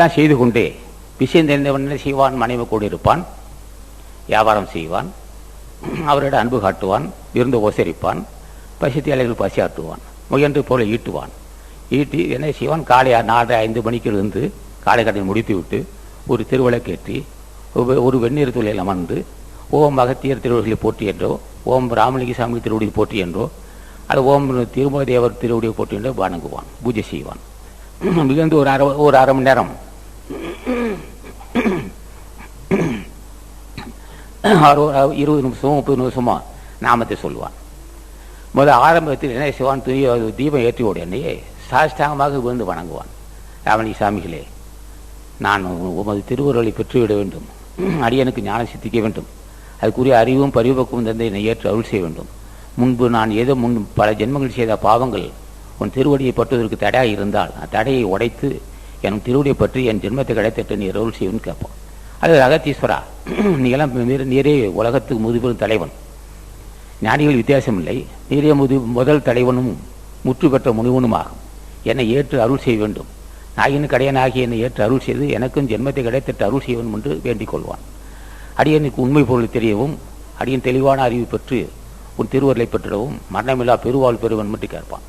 எல்லாம் செய்து கொண்டே விஷயம் தெரிந்தவன் செய்வான் மனைவி கூட இருப்பான் வியாபாரம் செய்வான் அவரிடம் அன்பு காட்டுவான் விருந்து உபசரிப்பான் பசித்தியாளர்கள் பசி ஆட்டுவான் முயன்று போல ஈட்டுவான். ஈட்டி என்ன செய்வான்? காலை நாலரை ஐந்து மணிக்கு இருந்து காலை கடனை முடித்து விட்டு ஒரு திருவிளக்கேற்றி ஒரு- ஒரு வெந்நீர் துளையில் அமர்ந்து ஓம் அகத்தியர் திருவடிகளை போற்றி என்றோ ஓம் ராமலிங்க சாமி திருவடியை போற்றி என்றோ அது ஓம் திருமல தேவர் திருவடியை போற்றி என்றோ வணங்குவான் பூஜை செய்வான். மிகுந்து ஒரு அரை ஒரு அரை மணி நேரம் அறுபது இருபது நிமிஷமும் முப்பது நிமிஷமோ நாமத்தை சொல்லுவான். முதல் ஆரம்பத்தில் என்ன செய்வான்? துணிய தீபம் ஏற்றி உடனே சாஷ்டாங்கமாக விழுந்து வணங்குவான். ராமணி சாமிகளே நான் உமது திருவுருளை பெற்றுவிட வேண்டும். அடியனுக்கு ஞானம் சித்திக்க வேண்டும். அதுக்குரிய அறிவும் பரிபக்குவம் தந்தை என்னை ஏற்று அருள் செய்ய வேண்டும். முன்பு நான் ஏதோ முன் பல ஜென்மங்கள் செய்த பாவங்கள் உன் திருவடியை பற்றுவதற்கு தடையாக இருந்தால் அந்த தடையை உடைத்து என் திருவடியை பற்றி என் ஜென்மத்தை கிடைத்தட்டு நீ அருள் செய்யும்னு கேட்பான். அது அகத்தீஸ்வரா நீங்களாம் நீர் நீரே உலகத்துக்கு முதுபெரும் தலைவன். ஞானிகள் வித்தியாசம் இல்லை நீரே முது முதல் தலைவனும் முற்று பெற்ற முனிவனுமாகும். என்னை ஏற்று அருள் செய்ய வேண்டும். நாயின் கடையனாகி என்னை ஏற்று அருள் செய்து எனக்கும் ஜென்மத்தை கிடைத்திட்டு அருள் செய்வன் என்று வேண்டிக் கொள்வான். அடியனுக்கு உண்மை பொருள் தெரியவும் அடியன் தெளிவான அறிவு பெற்று உன் திருவருளை பெற்றிடவும் மரணமில்லா பெருவாள் பெறுவன் என்று கேட்பான்.